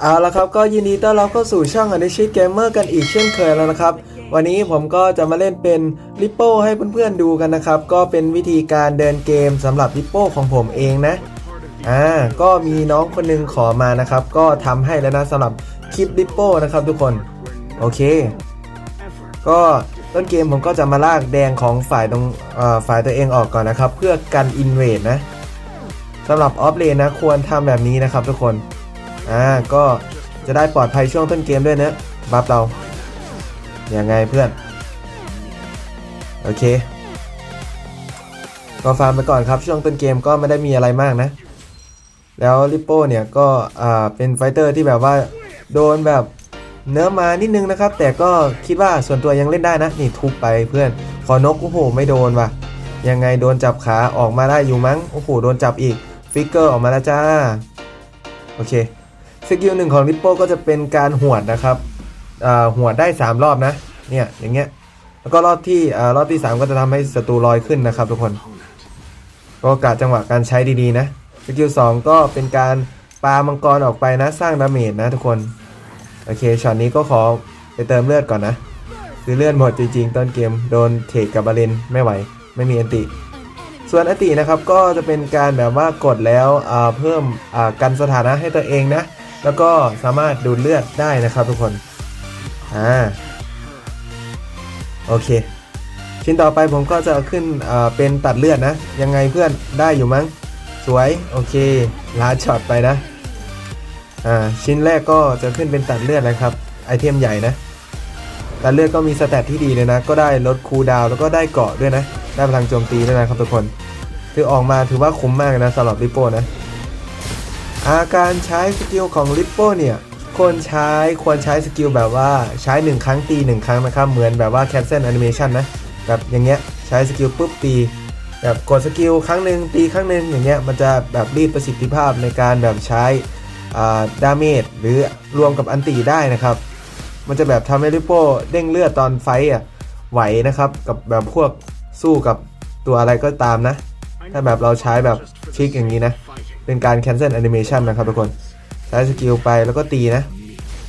เอาละครับก็ยินดีต้อนรับเข้าสู่ช่องอ n น s h i t Gamer กันอีกเช่นเคยแล้วนะครับ วันนี้ผมก็จะมาเล่นเป็นลิปโป้ให้เพื่อนๆดูกันนะครับ ก็เป็นวิธีการเดินเกมสำหรับลิปโป้ของผมเองนะอ่าก็มีน้องคนหนึงขอมานะครับ ก็ทำให้แล้วนะสำหรับคลิปลิปโป้นะครับทุกคนโอเค ก็ต้นเกมผมก็จะมาลากแดงของฝ่ายตรงฝ่ายตัวเองออกก่อนนะครับ เพื่อกันอินเวดนะสำหรับออฟเลนนะควรทำแบบนี้นะครับทุกคน อ่าก็จะได้ปลอดภัยช่วงต้นเกมด้วยนะบัฟเรายังไงเพื่อน โอเค ก็ฟาร์มไปก่อนครับช่วงต้นเกมก็ไม่ได้มีอะไรมากนะ แล้วลิปโป้เนี่ยก็อ่าเป็นไฟเตอร์ที่แบบว่าโดนแบบเนื้อมานิดนึงนะครับ แต่ก็คิดว่าส่วนตัวยังเล่นได้นะ นี่ทุบไปเพื่อน ขอนกโอ้โหไม่โดนว่ะ ยังไงโดนจับขาออกมาได้อยู่มั้ง โอ้โหโดนจับอีก ฟิกเกอร์ออกมาแล้วจ้า โอเค สกิลหนึ่งของลิปโป้ก็จะเป็นการหวดนะครับหวดได้ 3 รอบนะ เนี่ยอย่างเงี้ย แล้วก็รอบที่รอบที่ 3 ก็จะทำให้ศัตรูลอยขึ้นนะครับทุกคนก็กะจังหวะการใช้ดีๆนะ สกิล2ก็เป็นการปามังกรออกไปนะ สร้างดาเมจนะทุกคน โอเคช็อตนี้ก็ขอไปเติมเลือดก่อนนะ คือเลือดหมดจริงๆ ต้นเกมโดนเทรดกับบาเลนไม่ไหว ไม่มีอันติ ส่วนอตินะครับก็จะเป็นการแบบว่ากดแล้วเพิ่มกันสถานะให้ตัวเองนะ แล้วก็สามารถดูดเลือดได้นะครับทุกคน อ่า โอเค ชิ้นต่อไปผมก็จะขึ้นอ่าเป็นตัดเลือดนะ ยังไงเพื่อนได้อยู่มั้ง สวย โอเคลาช็อตไปนะ อ่า ชิ้นแรกก็จะขึ้นเป็นตัดเลือดนะครับ ไอเทมใหญ่นะ ตัดเลือดก็มีสแตทที่ดีเลยนะ ก็ได้ลดคูดาวแล้วก็ได้เกาะด้วยนะ ได้พลังโจมตีด้วยนะครับทุกคนคือออกมาถือว่าคุ้มมากนะสำหรับลิปโป้นะ อาการใช้สกิลของลิปโป้เนี่ยควรใช้ควรใช้สกิลแบบว่าใช้ 1 ครั้งตี 1 ครั้งนะครับ เหมือนแบบว่า cancel animation นะ แบบอย่างเงี้ยใช้สกิลปุ๊บตี แบบกดสกิลครั้งหนึ่งตีครั้งหนึ่งอย่างเงี้ยมันจะแบบรีดประสิทธิภาพในการแบบใช้ดาเมจหรือรวมกับอันตีได้นะครับ มันจะแบบทำให้ลิปโป้เด้งเลือดตอนไฟอะไหวนะครับ กับแบบพวกสู้กับตัวอะไรก็ตามนะ ถ้าแบบเราใช้แบบทิกอย่างนี้นะ เป็นการ cancel animation นะครับทุกคนใช้สกิลไปแล้วก็ตีนะ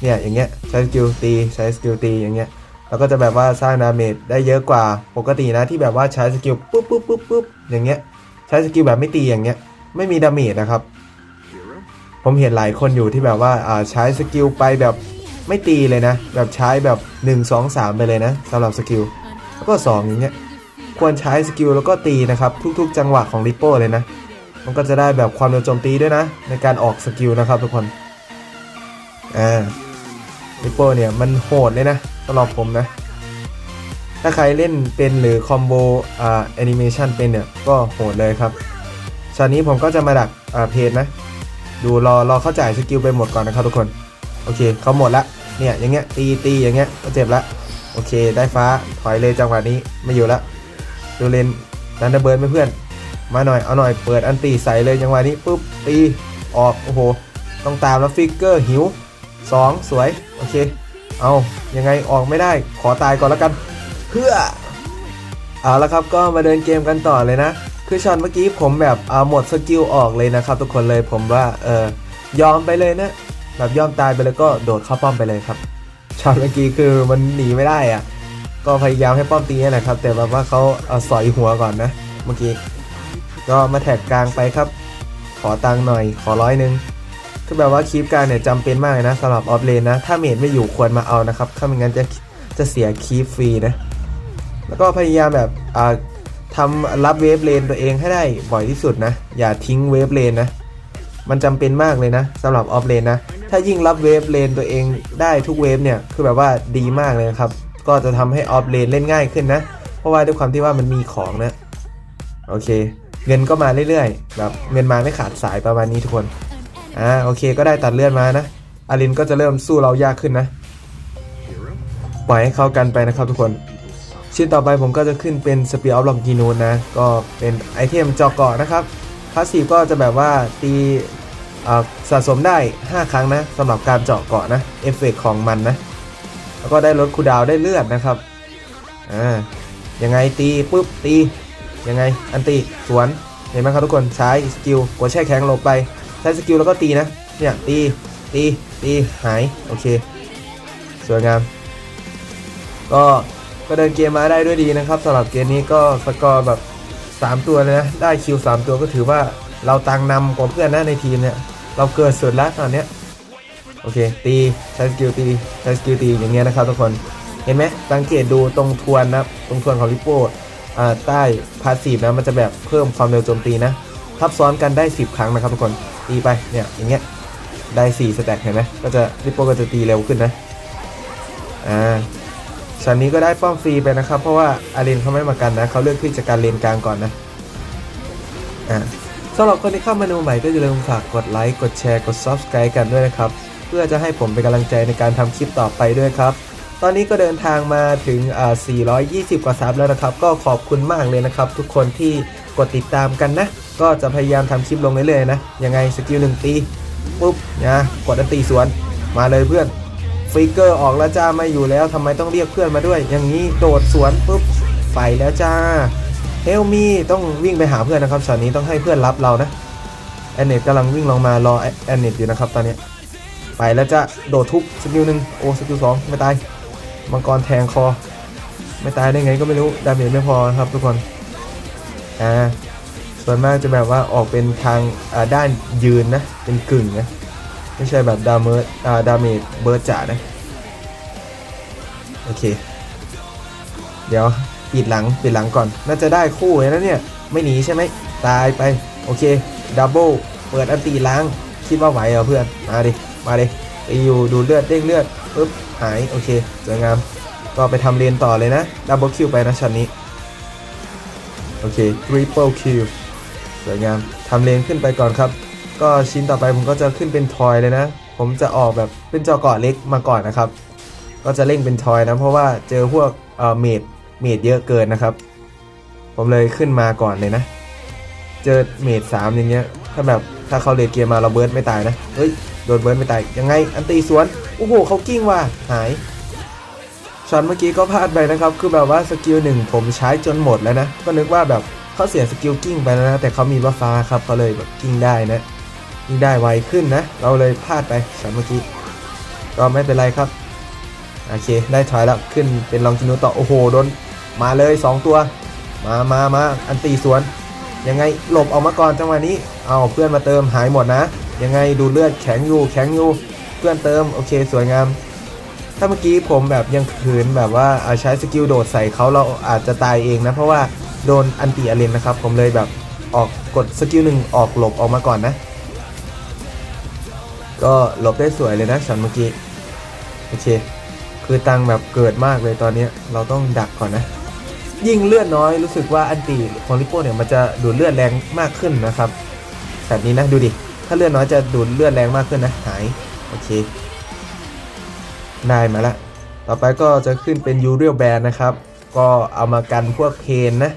เนี่ยอย่างเงี้ยใช้สกิลตีใช้สกิลตีอย่างเงี้ยแล้วก็จะแบบว่าสร้างดาเมจได้เยอะกว่าปกตินะที่แบบว่าใช้สกิลปุ๊บปุ๊บปุ๊บปุ๊บอย่างเงี้ยใช้สกิลแบบไม่ตีอย่างเงี้ยไม่มีดาเมจนะครับ ผมเห็นหลายคนอยู่ที่แบบว่าใช้สกิลไปแบบไม่ตีเลยนะ แบบใช้แบบ 1 2 3 ไปเลยนะสำหรับสกิลแล้วก็ 2 อย่างเงี้ยควรใช้สกิลแล้วก็ตีนะครับ ทุกๆ จังหวะของลิปโป้เลยนะ มันก็จะได้แบบความเร็วโจมตีด้วยนะ ในการออกสกิลนะครับทุกคน อ่าลิปโป้เนี่ยมันโหดเลยนะสำหรับผมนะ ถ้าใครเล่นเป็นหรือคอมโบอ่าแอนิเมชันเป็นเนี่ยก็โหดเลยครับช็อตนี้ผมก็จะมาดักอ่าเพจนะ ดูรอรอเข้าจ่ายสกิลไปหมดก่อนนะครับทุกคน โอเคเขาหมดละเนี่ยอย่างเงี้ยตีตีอย่างเงี้ยก็เจ็บละโอเค ได้ฟ้าถอยเลยจังหวะนี้ไม่อยู่ละดูเลนดันเดอร์เบิร์ดไหมเพื่อน มาหน่อย เอาหน่อย เปิดอันตีใส่เลยจังหวะนี้ปุ๊บตีออก โอ้โห ต้องตามแล้วฟิกเกอร์หิว 2 สวย โอเค เอายังไงออกไม่ได้ ขอตายก่อนแล้วกัน เพื่อ เอาละครับก็มาเดินเกมกันต่อเลยนะ คือช็อตเมื่อกี้ผมแบบเอาหมดสกิลออกเลยนะครับ ทุกคนเลยผมว่าเออยอมไปเลยนะแบบยอมตายไปเลยก็โดดเข้าป้อมไปเลยครับช็อตเมื่อกี้คือมันหนีไม่ได้อะก็พยายามให้ป้อมตีนี่แหละครับ แต่แบบว่าเขาเอาสอยหัวก่อนนะ เมื่อกี้ ก็มาแท็กกลางไปครับ ขอตังหน่อย ขอร้อยหนึ่งคือแบบว่าคีปกลางเนี่ยจำเป็นมากเลยนะสำหรับออฟเลนนะ ถ้าเมดไม่อยู่ควรมาเอานะครับถ้าไม่งั้นจะจะเสียคีปฟรีนะ แล้วก็พยายามแบบอ่าทำรับเวฟเลนตัวเองให้ได้บ่อยที่สุดนะ อย่าทิ้งเวฟเลนนะ มันจำเป็นมากเลยนะสำหรับออฟเลนนะ ถ้ายิ่งรับเวฟเลนตัวเองได้ทุกเวฟเนี่ยคือแบบว่าดีมากเลยครับ ก็จะทำให้ออฟเลนเล่นง่ายขึ้นนะ เพราะว่าด้วยความที่ว่ามันมีของนะ โอเค เงินก็มาเรื่อยๆ แบบเงินมาไม่ขาดสายประมาณนี้ทุกคน อ่าโอเคก็ได้ตัดเลือดมานะ อารินก็จะเริ่มสู้เรายากขึ้นนะ ปล่อยให้เข้ากันไปนะครับทุกคน ชิ้นต่อไปผมก็จะขึ้นเป็นสเปียร์ออฟลองกีนูนนะ ก็เป็นไอเทมจอเกาะนะครับพาสซีฟก็จะแบบว่าตีอ่าสะสมได้ 5 ครั้งนะสำหรับการเจาะเกาะนะเอฟเฟกของมันนะ แล้วก็ได้ลดคูดาวได้เลือดนะครับอ่ายังไงตีปุ๊บตี ยังไง อันตีสวน เห็นไหมครับทุกคน ใช้สกิลกดแช่แข็งลงไป ใช้สกิลแล้วก็ตีนะ เนี่ย ตี ตี ตี หาย โอเค สวยงาม ก็ก็เดินเกมมาได้ด้วยดีนะครับสำหรับเกมนี้ก็สกอร์แบบ 3 ตัวเลยนะ ได้คิว 3 ตัวก็ถือว่าเราตังนำกว่าเพื่อนนะในทีมเนี่ย เราเกิดสุดแล้วตอนเนี้ย โอเค ตี ใช้สกิลตี ใช้สกิลตีอย่างเงี้ยนะครับทุกคน เห็นไหมสังเกตดูตรงทวนนะครับตรงทวนของลิโป้ ใต้พาสซีฟนะมันจะแบบเพิ่มความเร็วโจมตีนะทับซ้อนกันได้ 10 ครั้งนะครับทุกคนตีไปเนี่ยอย่างเงี้ยได้ 4 สแต็กเห็นไหมก็จะลิโปก็จะตีเร็วขึ้นนะอ่าชั้นนี้ก็ได้ป้อมฟรีไปนะครับ เพราะว่าอาเรนเขาไม่มากันนะเขาเลือกที่จะการเลนกลางก่อนนะอ่าสำหรับคนที่เข้ามาดูใหม่ก็อย่าลืมฝากกดไลค์กดแชร์กด Subscribe กันด้วยนะครับ เพื่อจะให้ผมเป็นกำลังใจในการทำคลิปต่อไปด้วยครับ ตอนนี้ก็เดินทางมาถึง 420 กว่าซับแล้วนะครับ ก็ขอบคุณมากเลยนะครับ ทุกคนที่กดติดตามกันนะ ก็จะพยายามทำคลิปลงเรื่อยๆนะ ยังไงสกิลหนึ่งตี ปุ๊บนะกดอันตีสวน มาเลยเพื่อนฟิกเกอร์ออกแล้วจ้าไม่อยู่แล้วทำไมต้องเรียกเพื่อนมาด้วย อย่างนี้โดดสวนปุ๊บไปแล้วจ้าเฮลมี่ต้องวิ่งไปหาเพื่อนนะครับช็อตนี้ต้องให้เพื่อนรับเรานะแอนเนตกำลังวิ่งลงมารอแอนเนตอยู่นะครับตอนนี้ ไปแล้วจะโดดทุบสกิลหนึ่งโอ้สกิลสองไม่ตาย มังกรแทงคอ ไม่ตายได้ไงก็ไม่รู้ ดาเมจไม่พอครับทุกคน อ่า ส่วนมากจะแบบว่าออกเป็นทางอ่าด้านยืนนะ เป็นกึ่งนะ ไม่ใช่แบบดาเมจอ่าดาเมจเบิร์ดจ๋านะ โอเค เดี๋ยวปิดหลังปิดหลังก่อน น่าจะได้คู่เลยนะเนี่ย ไม่หนีใช่ไหม ตายไป โอเค ดับเบิล เปิดอันตีล้าง คิดว่าไหวเหรอเพื่อน มาดิ มาดิตีอยู่ดูเลือดเด้งเลือดปุ๊บ หายโอเคสวยงาม ก็ไปทำเลนต่อเลยนะดับเบิลคิวไปนะช็อตนี้ โอเคทริปเปิลคิวสวยงามทำเลนขึ้นไปก่อนครับ ก็ชิ้นต่อไปผมก็จะขึ้นเป็นทอยเลยนะ ผมจะออกแบบเป็นจอเกาะเล็กมาก่อนนะครับ ก็จะเล่งเป็นทอยนะ เพราะว่าเจอพวกเอ่อเมดเมดเยอะเกินนะครับ ผมเลยขึ้นมาก่อนเลยนะ เจอเมดสามอย่างเงี้ยถ้าแบบถ้าเขาเลดเกมมาเราเบิร์ดไม่ตายนะเฮ้ยโดนเบิร์ดไม่ตายยังไงอันตีสวน โอ้โหเขากิ้งว่ะหายช็อตเมื่อกี้ก็พลาดไปนะครับ คือแบบว่าสกิลหนึ่งผมใช้จนหมดแล้วนะ ก็นึกว่าแบบเขาเสียสกิลกิ้งไปแล้วนะ แต่เขามีบัฟฟ้าครับเขาเลยแบบกิ้งได้นะกิ้งได้ไวขึ้นนะ เราเลยพลาดไปช็อตเมื่อกี้ ก็ไม่เป็นไรครับ โอเค ได้ถอยแล้วขึ้นเป็นลองจินูต่อ โอ้โหโดนมาเลย 2 ตัว มามามาอันตีสวน ยังไงหลบออกมาก่อนจังหวะนี้ เอาเพื่อนมาเติมหายหมดนะ ยังไงดูเลือดแข็งอยู่แข็งอยู่ เพื่อนเติมโอเคสวยงาม ถ้าเมื่อกี้ผมแบบยังขืนแบบว่าเอาใช้สกิลโดดใส่เขาเราอาจจะตายเองนะ เพราะว่าโดนอันติอาเลนนะครับ ผมเลยแบบออกกดสกิลหนึ่งออกหลบออกมาก่อนนะ ก็หลบได้สวยเลยนะช็อตเมื่อกี้โอเค คือตังแบบเกิดมากเลยตอนนี้เราต้องดักก่อนนะ ยิ่งเลือดน้อยรู้สึกว่าอันติของลิโป้เนี่ยมันจะดูดเลือดแรงมากขึ้นนะครับแบบนี้นะดูดิ ถ้าเลือดน้อยจะดูดเลือดแรงมากขึ้นนะหาย โอเค ได้มาละ ต่อไปก็จะขึ้นเป็นยูเรียลแบนนะครับ ก็เอามากันพวกเพนนะ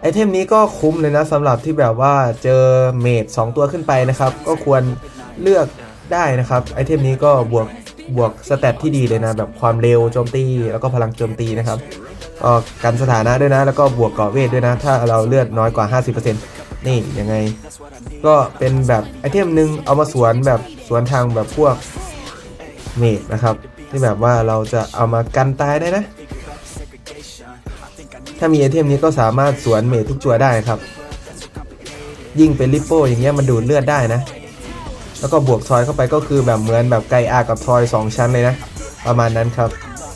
ไอเทมนี้ก็คุ้มเลยนะสำหรับที่แบบว่าเจอเมด2ตัวขึ้นไปนะครับ ก็ควรเลือกได้นะครับ ไอเทมนี้ก็บวกบวกสเตตที่ดีเลยนะ แบบความเร็วโจมตี แล้วก็พลังโจมตีนะครับก็กันสถานะด้วยนะ แล้วก็บวกเกาะเวทด้วยนะ ถ้าเราเลือดน้อยกว่า 50%นี่ยังไง ก็เป็นแบบไอเทมหนึ่งเอามาสวนแบบ สวนทางแบบพวกเมดนะครับ ที่แบบว่าเราจะเอามากันตายได้นะ ถ้ามีไอเทมนี้ก็สามารถสวนเมดทุกจัวได้ครับ ยิ่งเป็นลิปโป้อย่างเงี้ยมันดูดเลือดได้นะ แล้วก็บวกทอยเข้าไปก็คือแบบเหมือนแบบไกอากับทอย 2 ชั้นเลยนะ ประมาณนั้นครับ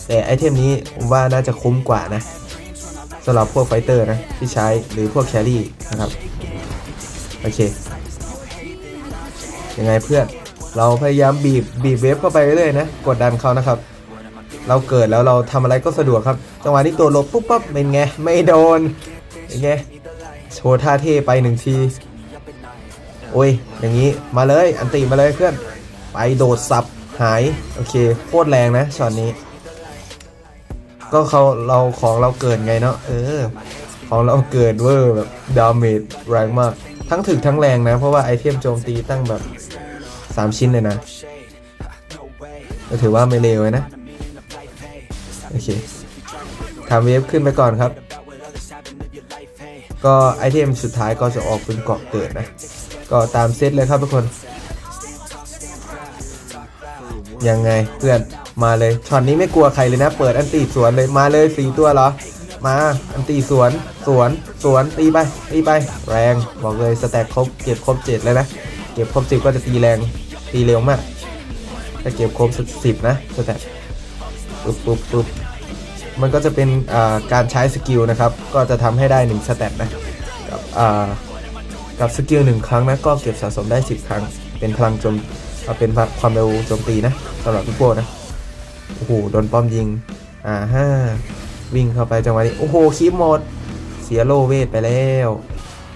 แต่ไอเทมนี้ผมว่าน่าจะคุ้มกว่านะสำหรับพวกไฟเตอร์นะที่ใช้หรือพวกแครี่นะครับ โอเค ยังไงเพื่อน เราพยายามบีบบีบเวฟเข้าไปเรื่อยนะกดดันเขานะครับ เราเกิดแล้วเราทำอะไรก็สะดวกครับ จังหวะนี้ตัวลบปุ๊บปั๊บเป็นไงไม่โดนเป็นไงโชว์ท่าเท่ไปหนึ่งทีโอ้ยอย่างนี้มาเลยอันตีมาเลยเพื่อนไปโดดสับหายโอเคโคตรแรงนะช็อตนี้ ก็เขาเราของเราเกิดไงเนาะเออ ของเราเกิดเวอร์แบบดาเมจแรงมาก ทั้งถึกทั้งแรงนะ เพราะว่าไอเทมโจมตีตั้งแบบ 3ชิ้นเลยนะก็ถือว่าไม่เลวเลยนะ โอเคทำเวฟขึ้นไปก่อนครับ ก็ไอเทมสุดท้ายก็จะออกเป็นเกาะเกิดนะ ก็ตามเซตเลยครับทุกคน ยังไงเพื่อนมาเลยช็อตนี้ไม่กลัวใครเลยนะ เปิดอันตีสวนเลยมาเลยสี่ตัวเหรอ มาอันตีสวน สวน สวนตีไปตีไป แรงบอกเลยสแต็กครบเก็บครบเจ็ดเลยนะ เก็บครบสิบก็จะตีแรง ตีเร็วมากถ้าเก็บครบสิบนะสแต็กปุ๊บปุ๊บปุ๊บมันก็จะเป็นการใช้สกิลนะครับ ก็จะทำให้ได้หนึ่งสแต็กนะ กับกับสกิลหนึ่งครั้งนะก็เก็บสะสมได้ 10 ครั้ง เป็นพลังโจมเป็นความเร็วโจมตีนะสำหรับพี่โป้นะ โอ้โห โดนป้อมยิง อ่าฮ่าวิ่งเข้าไปจังหวะนี้ โอ้โหคลิปหมด เสียโลเวทไปแล้ว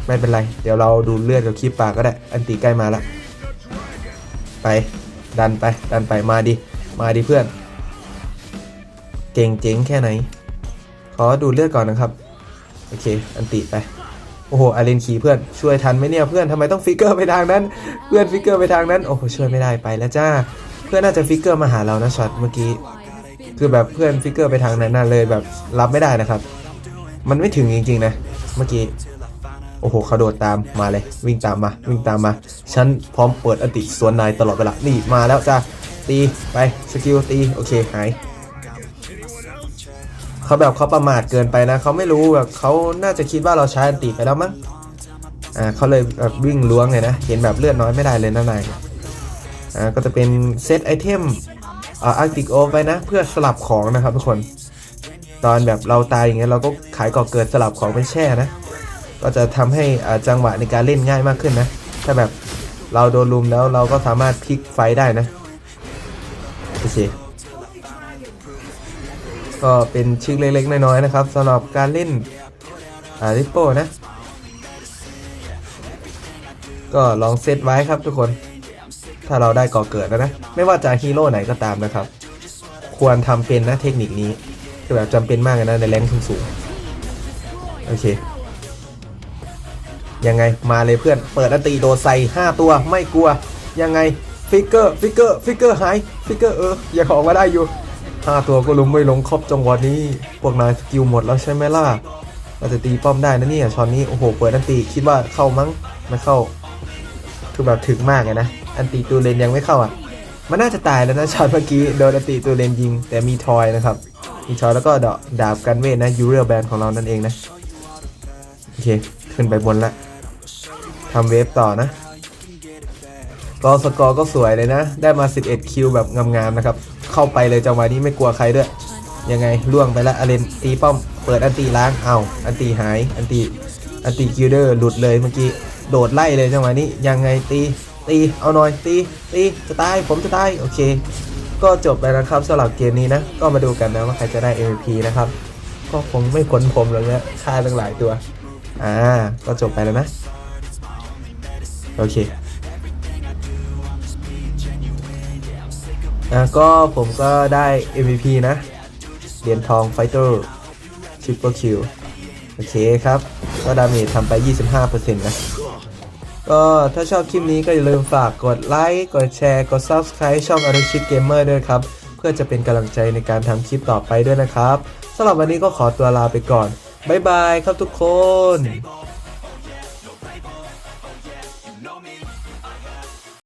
ไม่เป็นไร เดี๋ยวเราดูเลือดกับคลิปปากก็ได้ อันตีใกล้มาและ ไปดันไปดันไปมาดิมาดิเพื่อนเก่งเจ๋งแค่ไหน ขอดูเลือดก่อนนะครับ โอเค อันติไป โอ้โหอาเลนขีเพื่อนช่วยทันไหมเนี่ยเพื่อนทำไมต้องฟิกเกอร์ไปทางนั้น เพื่อนฟิกเกอร์ไปทางนั้น โอ้โหช่วยไม่ได้ไปแล้วจ้า เพื่อนน่าจะฟิกเกอร์มาหาเรานะช็อตเมื่อกี้ คือแบบเพื่อนฟิกเกอร์ไปทางนั้นน่ะเลยแบบรับไม่ได้นะครับ มันไม่ถึงจริงๆนะ เมื่อกี้ โอ้โหเขาโดดตามมาเลย วิ่งตามมา วิ่งตามมา ฉันพร้อมเปิดอันติสวนนายตลอดเวลา นี่มาแล้วจ้าตีไปสกิลตีโอเคหายเขาแบบเขาประมาทเกินไปนะเขาไม่รู้แบบเขาน่าจะคิดว่าเราใช้อันติไปแล้วมั้งอ่าเขาเลยแบบวิ่งล้วงเลยนะ เห็นแบบเลือดน้อยไม่ได้เลยนะนายอ่าก็จะเป็นเซตไอเทมอ่าอาร์ติกโอไปนะ เพื่อสลับของนะครับทุกคน ตอนแบบเราตายอย่างเงี้ยเราก็ขายก่อเกิดสลับของไปแช่นะ ก็จะทำให้จังหวะในการเล่นง่ายมากขึ้นนะ ถ้าแบบเราโดนลุมแล้วเราก็สามารถพลิกไฟได้นะโอเคก็เป็นชื่อเล็กๆ น้อยๆ นะครับสำหรับการเล่นอาริปโป้นะ ก็ลองเซตไว้ครับทุกคน ถ้าเราได้ก่อเกิดแล้วนะ ไม่ว่าจะฮีโร่ไหนก็ตามนะครับ ควรทำเป็นนะเทคนิคนี้คือแบบจำเป็นมากนะในแรงสูงๆโอเค ยังไงมาเลยเพื่อน เปิดอันตีโดนใส่5ตัวไม่กลัว ยังไงฟิกเกอร์ฟิกเกอร์ฟิกเกอร์หายฟิกเกอร์เออยังออกมาได้อยู่5ตัวก็ลุมไม่ลงครอบจังหวะนี้พวกนายสกิลหมดแล้วใช่ไหมล่ะเราจะตีป้อมได้นะเนี่ยช็อตนี้โอ้โหเปิดอันตีคิดว่าเข้ามั้งไม่เข้าคือแบบถึงมากเลยนะ อันตีตูเลนยังไม่เข้าอะมันน่าจะตายแล้วนะช็อตเมื่อกี้โดนอันตีตูเลนยิง แต่มีทอยนะครับมีทอยแล้วก็ดาบดาบกันเวทนะยูเรียลแบนของเรานั่นเองนะโอเคขึ้นไปบนละ ทำเวฟต่อนะก็สกอร์ก็สวยเลยนะ ได้มา 11 คิวแบบงามๆนะครับ เข้าไปเลยจังหวะนี้ไม่กลัวใครด้วย ยังไงล่วงไปละอเลนตีป้อม เปิดอันตีล้าง เอาอันตีหาย อันตีอันตีคิวเดอร์หลุดเลยเมื่อกี้ โดดไล่เลยจังหวะนี้ ยังไงตี ตี เอาหน่อย ตี ตี จะตาย ผมจะตาย โอเค ก็จบไปนะครับสำหรับเกมนี้นะ ก็มาดูกันนะว่าใครจะได้ MVP นะครับ ก็คงไม่พ้นผมหรอกเนี่ยฆ่าตั้งหลายตัว อ่า ก็จบไปแล้วนะ โอเคอะก็ผมก็ได้ MVP นะ เหรียญทองไฟเตอร์ทริปเปอร์คิวโอเคครับ ก็ดาเมจทำไป 25%นะ ก็ถ้าชอบคลิปนี้ก็อย่าลืมฝากกดไลค์ กดแชร์ กด Subscribe ช่อง a r i s h i t Gamer ด้วยครับ เพื่อจะเป็นกำลังใจในการทำคลิปต่อไปด้วยนะครับสำหรับวันนี้ก็ขอตัวลาไปก่อน บ๊ายบายครับทุกคน